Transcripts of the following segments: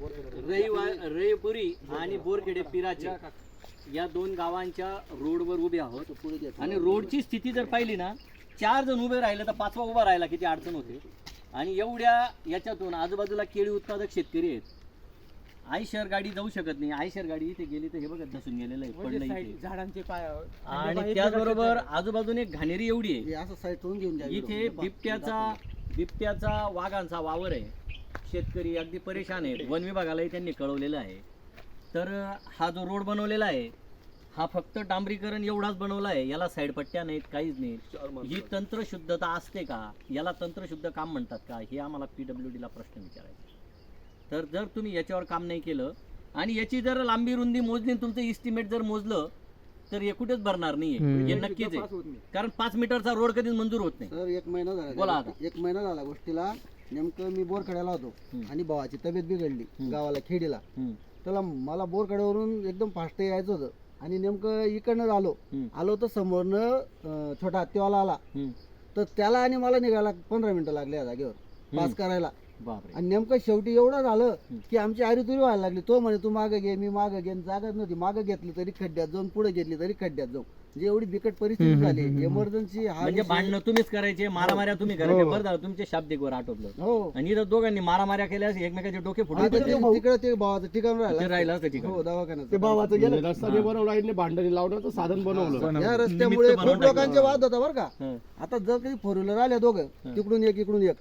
रईपुरी आणि बोरखेडे पिराचे. या दोन गावांच्या रोडवर उभे आहोत. आणि रोडची स्थिती जर पाहिली ना चार जण उभे राहिले तर पाचवा उभा राहिला किती अडचण होते. आणि एवढ्या याच्यातून आजूबाजूला केळी उत्पादक शेतकरी आहेत. आयशर गाडी जाऊ शकत नाही. आयशर गाडी इथे गेली तर हे बघत धसून गेलेलं आहे पडलं इथे. झाडांचे पाय आणि त्याचबरोबर आजूबाजूने घाणेरी एवढी आहे. हे असं घेऊन इथे बिबट्याचा बिबट्याचा वाघांचा वावर आहे. शेतकरी अगदी परेशान आहेत. वन विभागालाही त्यांनी कळवलेलं आहे. तर हा जो रोड बनवलेला आहे हा फक्त डांबरीकरण एवढाच बनवला आहे याला साईड पट्ट्या नाहीत काहीच नाही. ही तंत्रशुद्धता असते का? याला तंत्रशुद्ध काम म्हणतात का? हे आम्हाला पी डब्ल्यू डीला प्रश्न विचारायचा. तर जर तुम्ही याच्यावर काम नाही केलं आणि याची जर लांबी रुंदी मोजली तुमचं इस्टिमेट जर मोजलं तर हे कुठेच भरणार नाहीये. हे नक्कीच आहे. कारण पाच मीटरचा रोड कधीच मंजूर होत नाही. सर एक महिना झाला. बोला गोष्टी- एक महिना झाला गोष्टीला. नेमकं मी बोरखड्याला होतो. आणि भावाची तब्येत बिघडली. गावाला खेडीला. त्याला मला बोरखड्यावरून एकदम फास्ट यायचं होतं आणि नेमकं इकडनं आलो. आलो तर समोरनं छोटा हत्तीवाला आला. तर त्याला आणि मला निघायला पंधरा मिनिटं लागले या जागेवर पास करायला बापरे. आणि नेमकं शेवटी एवढं झालं. की आमची आरीतुरी व्हायला लागली. तो म्हणे तू मागं घे मी मागं घे. जागाच नव्हती. मागं घेतली तरी खड्ड्यात जाऊन पुढे घेतली तरी खड्ड्यात जाऊन. म्हणजे एवढी बिकट परिस्थिती झाली. इमर्जन्सी हा म्हणजे विषय- भांडणं तुम्हीच करायचे मारामाऱ्या तुम्ही करायचे. बरं झालं तुमच्या शाब्दिकवर आटोपलं. हो. आणि इथं दोघांनी मारामाऱ्या केल्या एकमेकाचे डोके फुटून आता पडले. ते- तिकडे ते भावाचं ठिकाण ते राहिलं राहिलं असतं ठिकाण. हो दवाखान्यात ते भावाचं गेलं. रस्ता बनवला आणि भांडणी लावण्याचं साधन बनवलं. या रस्त्यामुळे निमित्त बनवून खूप लोकांचे वाद होता बरं का. हं. आता जर काही फोर व्हीलर आले दोघं तिकडून एक इकडून एक.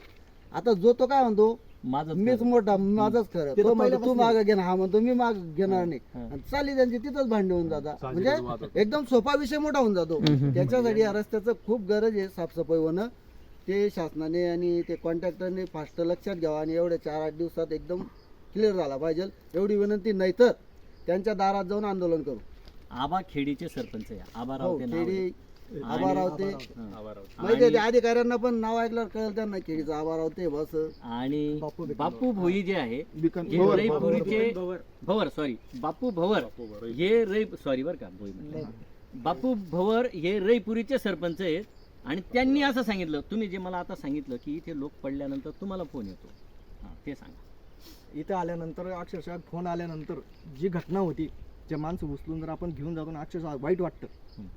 आता जो तो काय म्हणतो माझं मीच मोठा माझंच खरं. तो म्हणतो तू माग घेणार हा म्हणतो मी माग घेणार नाही. आणि चालली त्यांची तिथंच भांडण होऊन जातात. म्हणजे एकदम सोपा विषय मोठा होऊन जातो. त्याच्यासाठी या रस्त्याचं खूप गरज आहे साफसफाई होणं. ते शासनाने आणि ते कॉन्ट्रॅक्टरने फास्ट लक्षात घ्यावं आणि एवढ्या चार आठ दिवसात एकदम क्लिअर झाला पाहिजे. एवढी विनंती नाही तर त्यांच्या दारात जाऊन आंदोलन करू. आबा खेडीचे सरपंच आहे. आबा हो आहे. खेडी आबारावते हं. माहिती आहे ते अधिकाऱ्यांना पण नाव ऐकल्यावर कळलं त्यांना खेडीचं आबारावते बस. आणि बापू भोई जे आहे हे भवर, रईपुरीचे भवर सॉरी बापू भवर हे रई सॉरी बर का भोई. बापू भवर हे रईपुरीचे सरपंच आहेत. आणि त्यांनी असं सांगितलं तुम्ही जे मला आता सांगितलं की इथे लोक पडल्यानंतर तुम्हाला फोन येतो. हा, ते सांगा. इथं आल्यानंतर अक्षरशः फोन आल्यानंतर जी घटना होती जे माणसं उचलून जर आपण घेऊन जातो ना अक्षरशः वाईट वाटतं.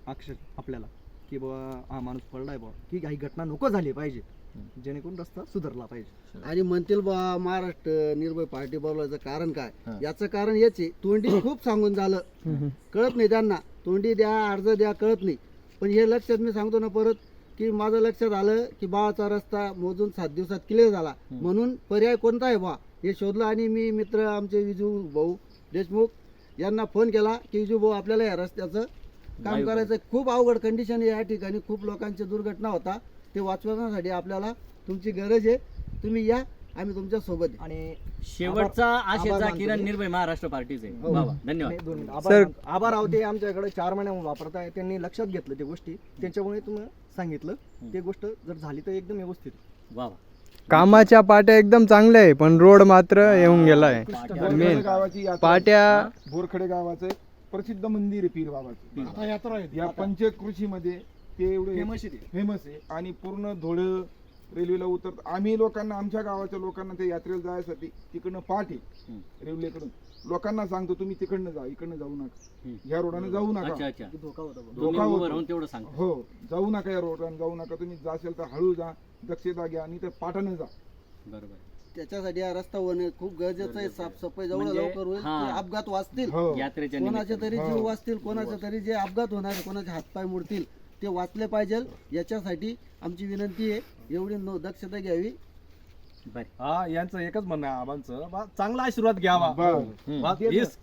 अक्षर आपल्याला. की बाबा हा माणूस पडलाय बा की काही घटना नको झाली पाहिजे. जेणेकरून रस्ता सुधारला पाहिजे. आणि म्हणतील बा महाराष्ट्र निर्भय पार्टी बोलवायचं कारण काय? हा. याचं कारण हेच आहे. तोंडी खूप सांगून झालं. कळत नाही त्यांना. तोंडी द्या अर्ज द्या कळत नाही. पण हे लक्षात मी सांगतो ना परत की माझं लक्षात आलं की बाळाचा रस्ता मोजून सात दिवसात क्लिअर झाला. म्हणून पर्याय कोणता आहे बा हे शोधलं आणि मी मित्र आमचे विजू भाऊ देशमुख यांना फोन केला की विजू भाऊ आपल्याला या रस्त्याचं काम करायचं खूप अवघड कंडिशन आहे या ठिकाणी खूप लोकांची दुर्घटना होता. ते वाचवण्यासाठी आपल्याला तुमची गरज आहे. तुम्ही या आम्ही तुमच्यासोबत आहे. आणि शेवटचा आशेचा किरण. निर्भय महाराष्ट्र पार्टीचे हो. बाबा धन्यवाद. मिनिटं. आभार आवते आमच्याकडे चार वापरत आहे त्यांनी लक्षात घेतलं ते गोष्टी. त्यांच्यामुळे तुम्ही सांगितलं. ते गोष्ट जर झाली तर एकदम व्यवस्थित वा वा. कामाच्या पाट्या एकदम चांगल्या आहे पण रोड मात्र येऊन गेलाय. पाट्या. बोरखेडे गावाचं प्रसिद्ध मंदिर आहे पीर बाबाचं या पंचकृषीमध्ये ते एवढे फेमस आहे ते. फेमस आहे. आणि पूर्ण धोळ रेल्वेला उतरत आम्ही लोकांना आमच्या गावाच्या लोकांना ते यात्रेला जायसाठी तिकडनं पाठ आहे हम्म. रेल्वेकडून. लोकांना सांगतो तुम्ही तिकडनं जा इकडनं जाऊ नका. हम्म. या रोडाने जाऊ अच्छा नका अच्छा धोका होता धोका उभं होतो. राहून तेवढं सांगतो हो जाऊ नका या रोडाने जाऊ नका. तुम्ही जाशील तर हळू जा दक्षता घ्या आणि तर पाठानं जा. बरोबर. त्याच्यासाठी हा रस्ता होणे खूप गरजेचं आहे साफसफाई जेवढं म्हणजे, लवकर होईल हा. ते अपघात वाचतील हो यात्रेच्या कोणाचे निमित्ताने. तरी हो. जीव वाचतील कोणाचे तरी जे अपघात होणार कोणाचे हातपाय मोडतील ते वाचले पाहिजे याच्यासाठी आमची विनंती आहे एवढी नो- दक्षता घ्यावी हा यांचं एकच म्हणणं आहे आबांचं. बा चांगला आशीर्वाद घ्यावा. बा, हीच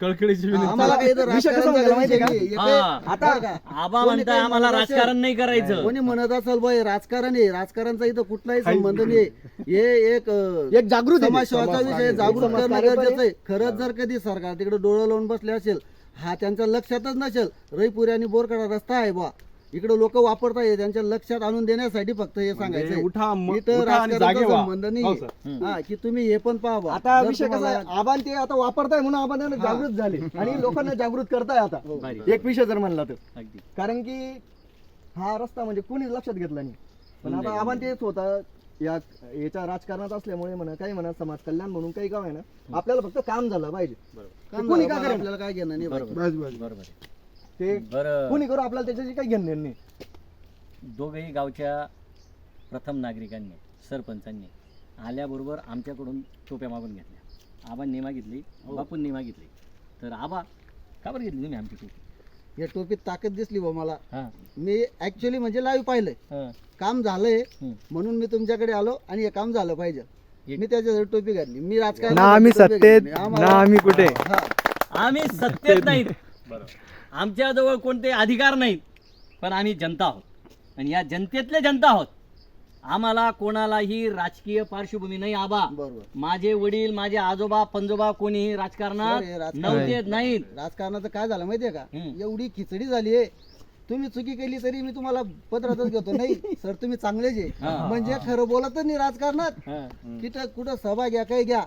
कळकळीची विनंती. आम्हाला काही इथं विषय कसा राजकारण झाला माहितीये का? करायचं नाहीये. हा. हे बरं का? आबा कोणी म्हणताय काही आम्हाला म्हणत असेल, राजकारण नाही करायचं. कोणी म्हणत असेल बाई राजकारण आहे. राजकारणचा इथं कुठलाही संबंध नाही. हे एक अं, एक जागृती. समाजसेवाचा विषय करणं गरजेचं आहे. खरंच जर कधी सरकार तिकडे डोळं लावून बसले असेल हा त्यांच्या लक्षातच नसेल. रईपुरी आणि बोरकडा रस्ता आहे बा. इकडे लोक वापरताय त्यांच्या लक्षात आणून देण्यासाठी फक्त हे सांगायचं म्हणजे उठा म- इथं उठा आणि राजकारणाचा जागे व्हा. संबंध हो, नाही सर. हा की तुम्ही हे पण पहा. आता विषय कसा आहे आबान ते आता वापरताय म्हणून आबान त्यांना जागृत झाले. आणि लोकांना जागृत करताय आता. भारी. एक विषय जर म्हणला तर. अगदी. कारण की हा रस्ता म्हणजे कोणी लक्षात घेतला नाही. पण आता आबान तेच होता. या याच्या राजकारणात असल्यामुळे म्हणा काही म्हणा समाज कल्याण म्हणून काही काम आहे ना आपल्याला फक्त काम झालं पाहिजे. कोणी काय पण करेल? आपल्याला काय घेणं नाही. बरोबर. बस बस. बरोबर आहे. ते बरं. कोणी करू? आपल्याला त्याच्याशी काही घेणं देणं नाही. दोघेही गावच्या प्रथम नागरिकांनी सरपंचांनी आल्याबरोबर आमच्याकडून टोप्या मागून घेतल्या. आबांनी मागितली बापूंनी मागितली तर आबा का बरं घेतली तुम्ही आमची टोपी? या टोपीत ताकद दिसली बा मला. हां. मी ऍक्च्युली म्हणजे लाईव्ह पाहिलंय. हां. काम झालंय हम्म. म्हणून मी तुमच्याकडे आलो आणि हे काम झालं पाहिजे. मी त्याच्यासाठी टोपी घातली. मी राजकारण ना आम्ही सत्तेत ना आम्ही कुठे? आम्ही सत्तेत नाहीत. आमच्याजवळ कोणते अधिकार नाहीत पण आम्ही जनता आहोत. आणि या जनतेतले जनता आहोत. आम्हाला कोणालाही राजकीय पार्श्वभूमी नाही आबा. बरोबर. माझे वडील माझे आजोबा पंजोबा कोणीही राजकारणात राजकारण- नव्हते नाहीत. राजकारणाचं काय झालं माहितीये का? हम्म. एवढी खिचडी झाली आहे. तुम्ही चुकी केली तरी मी तुम्हाला पत्रातच घेतो. नाही सर तुम्ही चांगलेच आहे. हा. म्हणजे खरं बोलतच नाही राजकारणात. हं, कुठं सभा घ्या काय घ्या.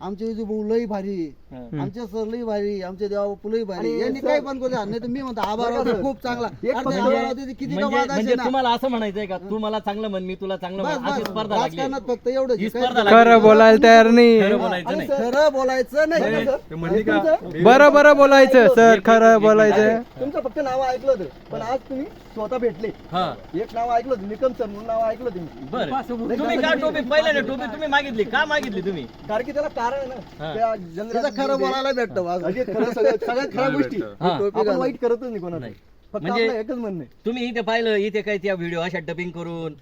आमचे भाऊ लई भारी. आमचे सर लई भारी आमचे देवा बापू लई भारी. यांनी काय पण करू नाही तर मी म्हणतो आभार खूप चांगला. किती म्हणजे म्हणजे. तुम्हाला असं म्हणायचंय का? तू मला चांगलं म्हण मी तुला चांगलं बस म्हण अशी बस स्पर्धा लागली. राजकारणात फक्त ही. स्पर्धा काही- लागली. खरं बोलायला तयार नाही. खरं बोलायचं नाही. सर- खरं बोलायचं नाही. बघा सर, ते म्हणली का? तुमचं- बरं बरं बोलायचं सर खरं बोलायचं. तुमचं फक्त नाव ऐकलं होतं. पण आज तुम्ही स्वतः भेटले. हा. एक नाव ऐकलं होतं निकम सर म्हणून नाव ऐकलं तुम्ही बरं. तुम्ही का टोपी पहिल्याने टोपी तुम्ही मागितली. का मागितली तुम्ही? कारण की त्याला कारण आहे ना हा. त्या त्याचं जंगलात खरं. बोलायला भेटतं. अजित खरं खऱ्या गोष्टी हा. टोपी आपण घालून. वाईट करतच नाही कोणाला नाही. फक्त म्हणजे- आपलं एकच म्हणणं आहे तुम्ही इथे पाहिलं इथे काय त्या व्हिडिओ अशा डबिंग करून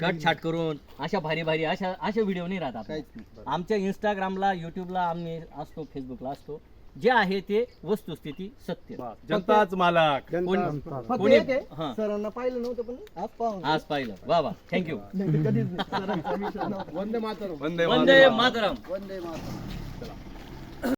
कट छाट करून अशा भारी भारी अशा अशा व्हिडिओ नाही राहत आपल्या. काहीच नाही. आमच्या इंस्टाग्रामला युट्यूबला आम्ही असतो फेसबुकला असतो जे आहे ते वस्तुस्थिती सत्य. जनताच मालक. कोणी- फक्त कोणी- एक आहे. हा. सरांना पाहिलं नव्हतं पण आज पाहून. आज पाहिलं. वा वा. थँक्यू नाही तर कधीच नाही. सरांचा विषय नव्हता. वंदे वंदे मातरम. मातरम. वंदे मातरम.